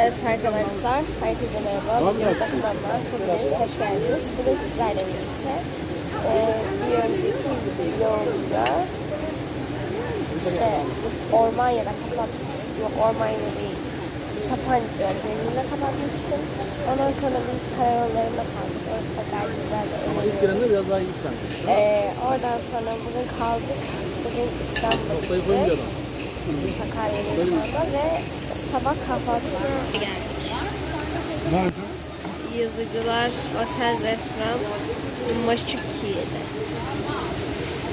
Evet arkadaşlar, herkese merhaba. Videomuza kanalıma hepiniz hoş geldiniz. Bugün sizlerle birlikte e, bir önceki videomda işte orman ya da kapat, yok orman ya değil, Sapanca denizine kapatmıştım. Ondan sonra biz karayollarında kaldık. Orası gayet güzel eğlenceli. gününde biraz daha iyi sen. E, oradan sonra bugün kaldık. Bugün İstanbul'a gideceğiz. Sakarya'dayız şu anda ve sabah kahvaltısına geldik. Nerede? Yazıcılar Otel Restoran Maşukiye'de.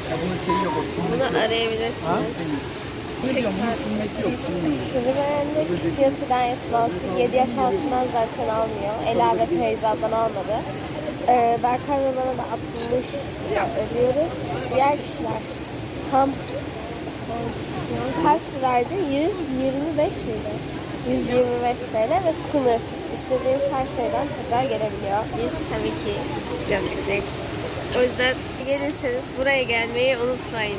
Ya bunun şeyi yok. Bunu arayabilirsiniz. Ne diyorum? Bunun sünmesi yok. Şunu beğendik. Fiyatı gayet makul. 7 yaş altından zaten almıyor. Ela ve Feyza'dan almadı. Ee, Berkay ve bana da 60 lira ödüyoruz. Diğer kişiler tam kaç liraydı? 125 miydi? 125 TL ve sınırsız. İstediğiniz her şeyden tekrar gelebiliyor. Biz tabii ki gönderdik. O yüzden gelirseniz buraya gelmeyi unutmayın.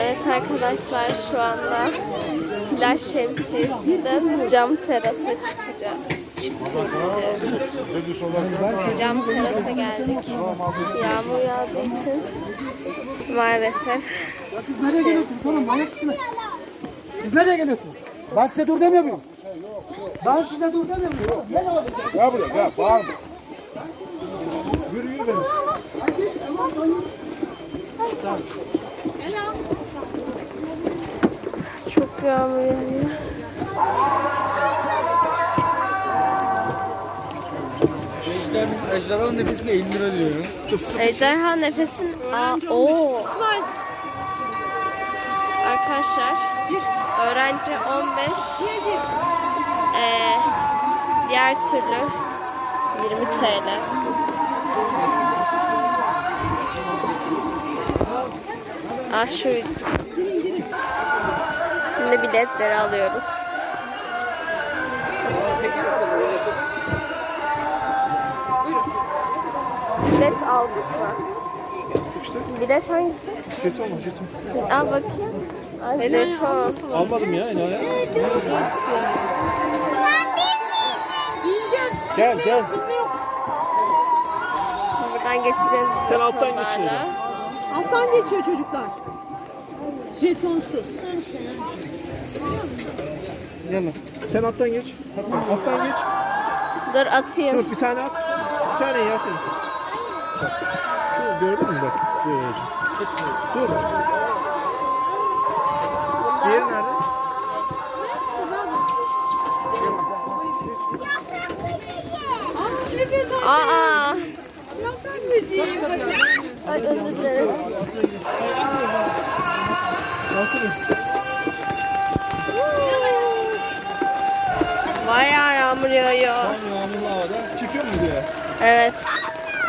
Evet arkadaşlar şu anda plaj şemsiyesinden cam terasa çıkacağız. Cam terasa geldik. Yağmur yağdığı için maalesef Siz nereye geliyorsunuz oğlum? Manyak mısınız? Siz nereye geliyorsunuz? Ben size dur demiyor muyum? Ben size dur demiyor muyum? Ne oldu? Gel buraya gel bağırma. çok yağmur yağıyor. Ejder, ejderhanın nefesini 50 lira diyor ya. Ejderha nefesin... Aa, oo. Arkadaşlar öğrenci 15 ee, diğer türlü 20 TL. Ah şu Şimdi biletleri alıyoruz. Bilet aldık mı? Bilet hangisi? Jeton mu jeton? Al bakayım. Aa, jeton. Almadım ya inaya. Gel gel. Şimdi buradan geçeceğiz. Sen alttan geçiyorsun. Alttan geçiyor çocuklar. Jetonsuz. Yana. Sen alttan geç. Alttan, alttan geç. Dur atayım. Dur bir tane at. Bir saniye ya sen. Bak. Şu gördün mü bak. Böyle. Dur. Diğeri nerede? Aa. Anneciğim. Ay özür dilerim. Nasıl? Bayağı yağmur yağıyor. Tam yağmurlu havada. Çekiyor mu diye? Evet.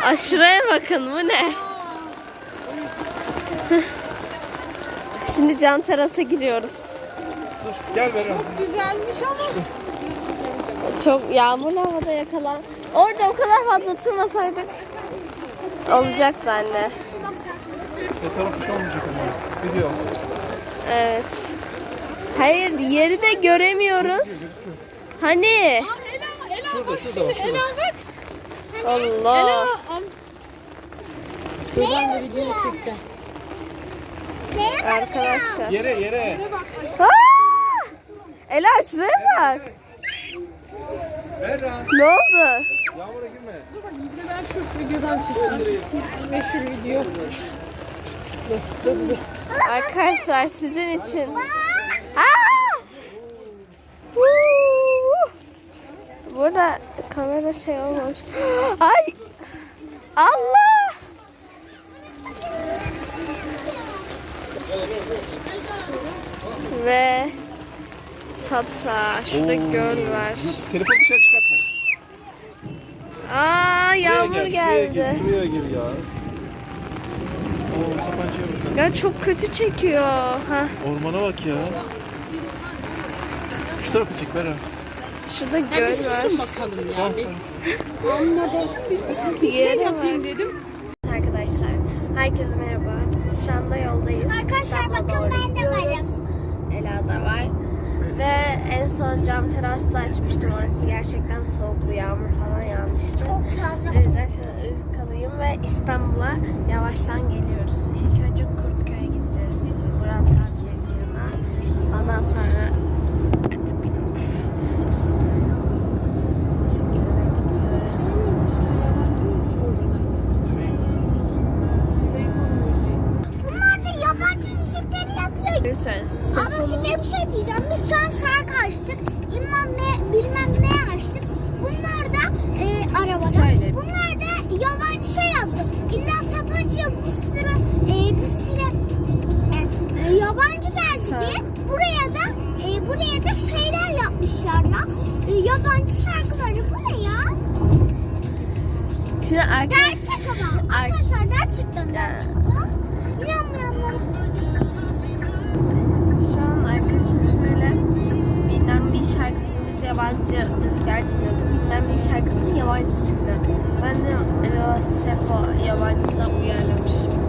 Aa, şuraya bakın bu ne? Şimdi cam terasa giriyoruz. Gel Beren. Güzelmiş ama. Çok yağmurlu havada yakalan. Orada o kadar fazla oturmasaydık olacaktı anne. O tarafı hiç olmayacak ama. Gidiyor. Evet. Hayır yeri de göremiyoruz. Hani? Ela, Ela Şurada, bak şurada şimdi şurada. Ela bak. Allah. Ela. Buradan da video çekeceğim. Arkadaşlar. Yere yere. Aa! Ela şuraya bak. Ne oldu? Yağmura girme. De ben şu videodan çekeyim. Meşhur video. Arkadaşlar sizin için. Aa! Burada kamera şey olmamış. Ay! Allah! Ve Tata. Şurada göl var. Telefonu dışarı çıkartma. Aa Şuraya yağmur Şuraya geldi. gir, şuraya gir ya. Oo, sapancaya bak. Ya çok kötü çekiyor. Ha, Ormana bak ya. Şu tarafı çek Beren. şurada Bir göl var. susun bakalım ya. Bir, Olmadı. Bir, şey yapayım dedim. Arkadaşlar, herkese merhaba. Biz şu anda yoldayız. Arkadaşlar bakın ben de varım. Ela da var. Ve en son cam terası açmıştım. Orası gerçekten soğuktu. Yağmur falan yağmıştı. Çok fazla. O yüzden şimdi Irkalıyım ve İstanbul'a yavaştan geliyoruz. İlk önce Görüşürüz. Ama size bir şey diyeceğim. Biz şu an şarkı açtık. Bilmem ne, bilmem ne açtık. Bunlar da e, arabada. Şöyle. Bunlar da yabancı şey yaptı. İlla Sapancı'ya bir sürü, e, bir sürü e, e, yabancı geldi Şöyle. diye buraya da e, buraya da şeyler yapmışlar ya. E, yabancı şarkıları. Bu ne ya? Şimdi arkadaşlar Gerçek ama. Ar- Arkadaşlar gerçekten Ya. gerçek. ya. İnanmayanlar. Bir şarkısı biz yabancı müzikler dinliyorduk. Bilmem bir şarkısının yabancısı çıktı. Ben de Sefo yabancısına uyarlamış.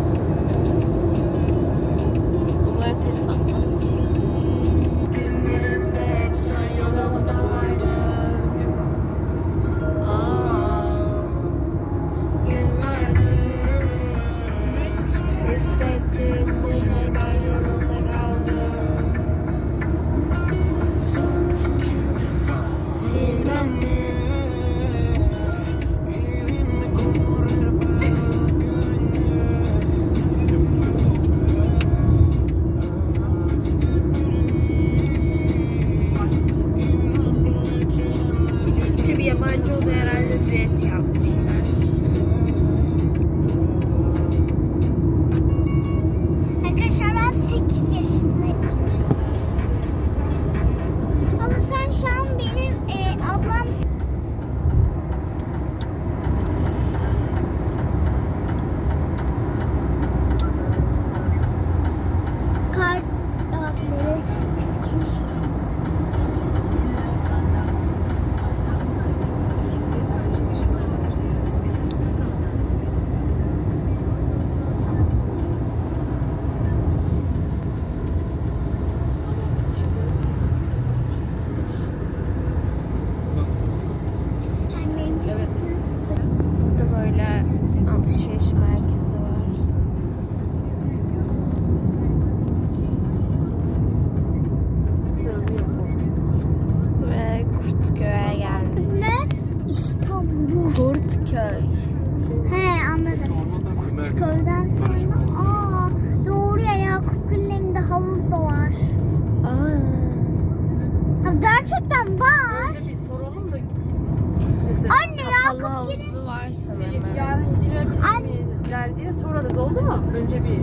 Var sanırım. yarın girebilir diye sorarız oldu mu? Önce bir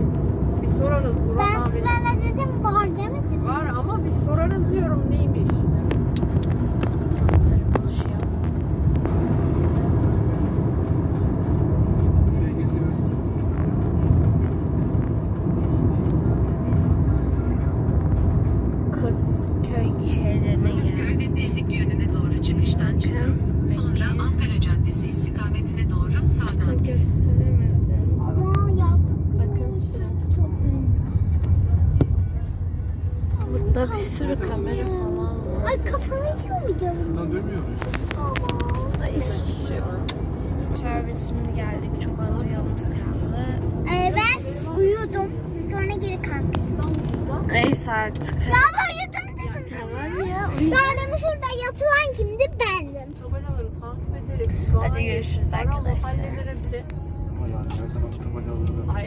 bir sorarız Burak Ben abi. size ne dedim var demedim. Var ama bir sorarız diyorum neymiş. Gösteremedim. Ama Yakup Bakın çok. Burada bir sürü kamera falan var. Ay kafanı acıyor mu canım? Aman. Ay susuyor. Servis şimdi geldik. Çok az bir yolumuz kaldı. Ee, ben uyudum. Sonra geri kalktım. Neyse artık. Ben uyudum dedim. Tamam ya. Daha şurada yatılan kimdi? tabelaları takip ederek Hadi görüşürüz arkadaşlar. Mahallelere bile. Ama yani her zaman.